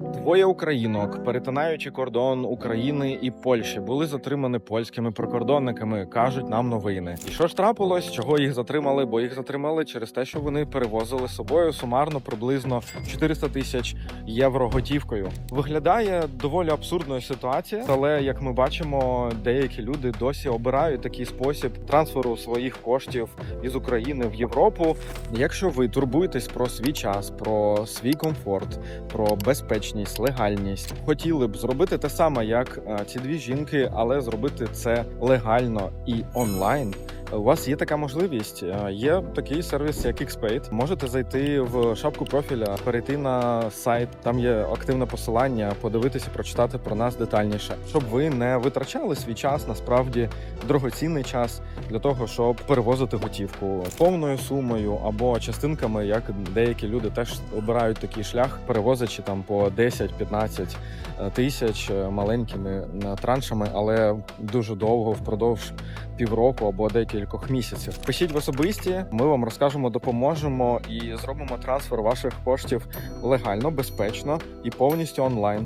Двоє українок, перетинаючи кордон України і Польщі, були затримані польськими прикордонниками. кажуть нам новини. І що ж трапилось? Чого їх затримали? Бо їх затримали через те, що вони перевозили з собою сумарно приблизно 400 тисяч євро готівкою. Виглядає доволі абсурдною ситуація, але як ми бачимо, деякі люди досі обирають такий спосіб трансферу своїх коштів із України в Європу. Якщо ви турбуєтесь про свій час, про свій комфорт, про безпечність, легальність, хотіли б зробити те саме, як е, ці дві жінки, але зробити це легально і онлайн. У вас є така можливість. Е, Є такий сервіс, як XPaid. Можете зайти в шапку профіля, перейти на сайт. Там є активне посилання, подивитися, прочитати про нас детальніше, щоб ви не витрачали свій час, насправді дорогоцінний час для того, щоб перевозити готівку повною сумою або частинками, як деякі люди теж обирають такий шлях, перевозячи там по 10-15 тисяч е, маленькими е, траншами, але дуже довго впродовж півроку або декількох місяців. Пишіть в особисті, ми вам розкажемо, допоможемо і зробимо трансфер ваших коштів легально, безпечно і повністю онлайн.